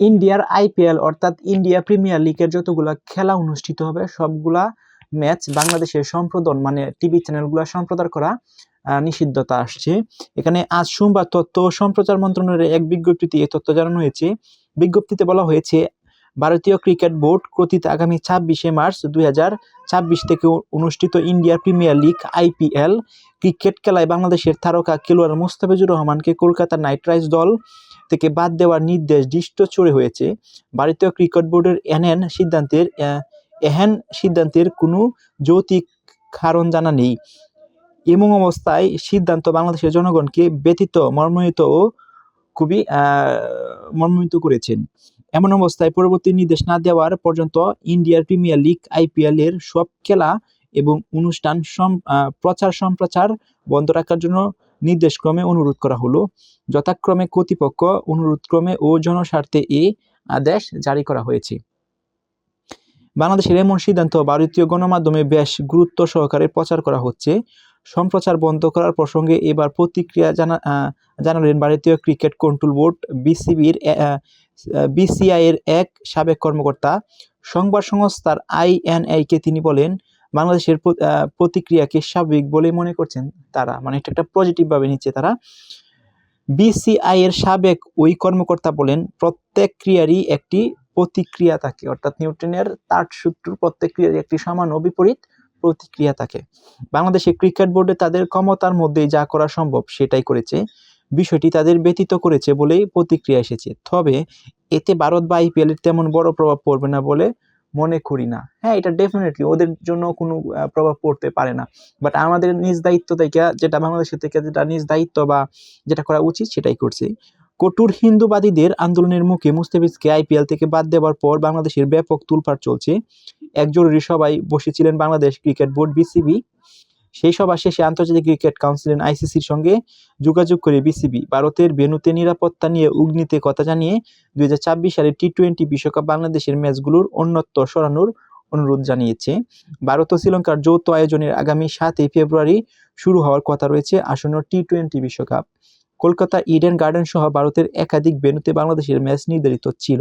ইন্ডিয়ার আইপিএল অর্থাৎ India premier লিগের যতগুলা খেলা অনুষ্ঠিত হবে, সবগুলা ম্যাচ বাংলাদেশের সম্প্রদান মানে টিভি চ্যানেলগুলো সম্প্রচার করা নিষিদ্ধতা আসছে। এখানে আজ সোমবার তথ্য সম্প্রচার মন্ত্রণালয়ের এক বিজ্ঞপ্তিতে এই তথ্য জানানো হয়েছে। বিজ্ঞপ্তিতে বলা হয়েছে, ভারতীয় ক্রিকেট বোর্ড কর্তৃক আগামী ছাব্বিশে মার্চ দুই থেকে অনুষ্ঠিত India premier league IPL cricket খেলায় বাংলাদেশের তারকা খেলোয়াড় মোস্তাফিজুর রহমানকে কলকাতা নাইট রাইডার্স দল থেকে বাদ দেওয়ার নির্দেশ দৃষ্ট চড়ে হয়েছে। ভারতীয় ক্রিকেট বোর্ডের এনএন সিদ্ধান্তের এহেন সিদ্ধান্তের কোনো যৌতিক কারণ জানা নেই। এমন অবস্থায় সিদ্ধান্ত বাংলাদেশের জনগণকে ব্যতীত মর্মাহত ও খুবই মর্মাহত করেছেন। এমন অবস্থায় পরবর্তী নির্দেশ না দেওয়ার পর্যন্ত ইন্ডিয়ার প্রিমিয়ার লিগ, আইপিএল এর সব খেলা এবং অনুষ্ঠান প্রচার সম্প্রচার বন্ধ রাখার জন্য নির্দেশক্রমে অনুরোধ করা হলো। যথাক্রমে কর্তৃপক্ষ অনুরোধক্রমে ও জনস্বার্থে এ আদেশ জারি করা হয়েছে। বাংলাদেশের এমন সিদ্ধান্ত ভারতীয় গণমাধ্যমে বেশ গুরুত্ব সহকারে প্রচার করা হচ্ছে। সম্প্রচার বন্ধ করার প্রসঙ্গে এবার প্রতিক্রিয়া জানা জানালেন ভারতীয় ক্রিকেট কন্ট্রোল বোর্ড বিসিবির বিসিআই এর এক সাবেক কর্মকর্তা। সংবাদ সংস্থার আইএনআই কে তিনি বলেন বাংলাদেশের প্রতিক্রিয়াকে স্বাভাবিক বলে মনে করছেন তারা। মানে এটা একটা পজিটিভভাবে নিচ্ছে তারা। বিসিআই এর সাবেক ওই কর্মকর্তা বলেন, প্রত্যেক ক্রিয়ারই একটি প্রতিক্রিয়া থাকে। অর্থাৎ নিউটনের তার সূত্র প্রত্যেক ক্রিয়ারই একটি সামান্য বিপরীত প্রতিক্রিয়া থাকে। বাংলাদেশের ক্রিকেট বোর্ডে তাদের ক্ষমতার মধ্যে যা করা সম্ভব সেটাই করেছে। বিষয়টি তাদের ব্যতীত করেছে বলেই প্রতিক্রিয়া এসেছে। তবে এতে ভারত বা আইপিএল এর তেমন বড় প্রভাব পড়বে না বলে মনে করি না। হ্যাঁ এটা ডেফিনেটলি ওদের জন্য কোনো প্রভাব পড়তে পারে না। বাট আমাদের নিজ দায়িত্ব থেকে, যেটা বাংলাদেশের থেকে যেটা নিজ দায়িত্ব বা যেটা করা উচিত সেটাই করছে। কটুর হিন্দুবাদীদের আন্দোলনের মুখে মুস্তাফিজকে আইপিএল থেকে বাদ দেওয়ার পর বাংলাদেশের ব্যাপক তুলপাড় চলছে। এক জরুরি সবাই বসেছিলেন বাংলাদেশ ক্রিকেট বোর্ড বিসিবি সেই সভা শেষে আন্তর্জাতিক ক্রিকেট কাউন্সিল আইসিসির সঙ্গে যোগাযোগ করে বিসিবি, ভারতের ভেন্যুতে নিরাপত্তা নিয়ে উগ্নিতে কথা জানিয়ে দুই সালে টি টোয়েন্টি বিশ্বকাপ বাংলাদেশের ম্যাচগুলোর অন্যত্ব সরানোর অনুরোধ জানিয়েছে। ভারত ও শ্রীলঙ্কার যৌথ আয়োজনের আগামী সাতই ফেব্রুয়ারি শুরু হওয়ার কথা রয়েছে আসন্ন টি টোয়েন্টি বিশ্বকাপ। কলকাতা ইডেন গার্ডেন সহ ভারতের একাধিক ভেন্যুতে বাংলাদেশের ম্যাচ নির্ধারিত ছিল।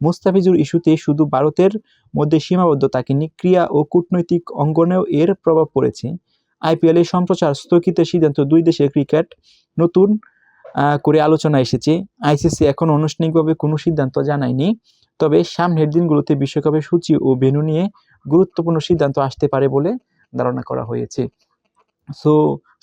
মুস্তাফিজুর ইস্যুতে শুধু ভারতের মধ্যে সীমাবদ্ধ থাকেনি ক্রিয়া ও কূটনৈতিক অঙ্গনেও এর প্রভাব পড়েছে। আইপিএল এর সম্প্রচার স্থগিতের সিদ্ধান্ত দুই দেশের ক্রিকেট নতুন করে আলোচনা এসেছে। আইসিসি এখন আনুষ্ঠানিকভাবে কোনো সিদ্ধান্ত জানায়নি, তবে সামনের দিনগুলোতে বিশ্বকাপের সূচি ও ভেন্যু নিয়ে গুরুত্বপূর্ণ সিদ্ধান্ত আসতে পারে বলে ধারণা করা হয়েছে। সো,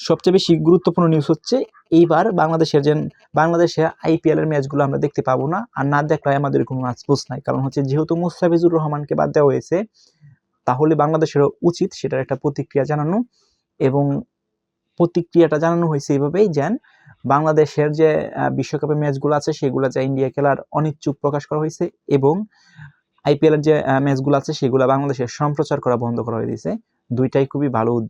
সবচেয়ে বেশি গুরুত্বপূর্ণ নিউজ হচ্ছে, এইবার বাংলাদেশের যে বাংলাদেশে আইপিএল এর ম্যাচগুলো আমরা দেখতে পাবো না, আর না দেখলে আমাদের কোনো আফসোস নাই। কারণ হচ্ছে যেহেতু মুস্তাফিজুর রহমানকে বাদ দেওয়া হয়েছে, তাহলে বাংলাদেশেরও উচিত সেটার একটা প্রতিক্রিয়া জানানো। এবং প্রতিক্রিয়াটা জানানো হয়েছে এইভাবেই যেন বাংলাদেশের যে বিশ্বকাপের ম্যাচগুলো আছে, সেগুলো যা ইন্ডিয়া খেলার অনিচ্ছুক প্রকাশ করা হয়েছে এবং আইপিএল এর যে ম্যাচগুলো আছে, সেগুলো বাংলাদেশের সম্প্রচার করা বন্ধ করা হয়ে দিয়েছে দুইটাই খুবই ভালো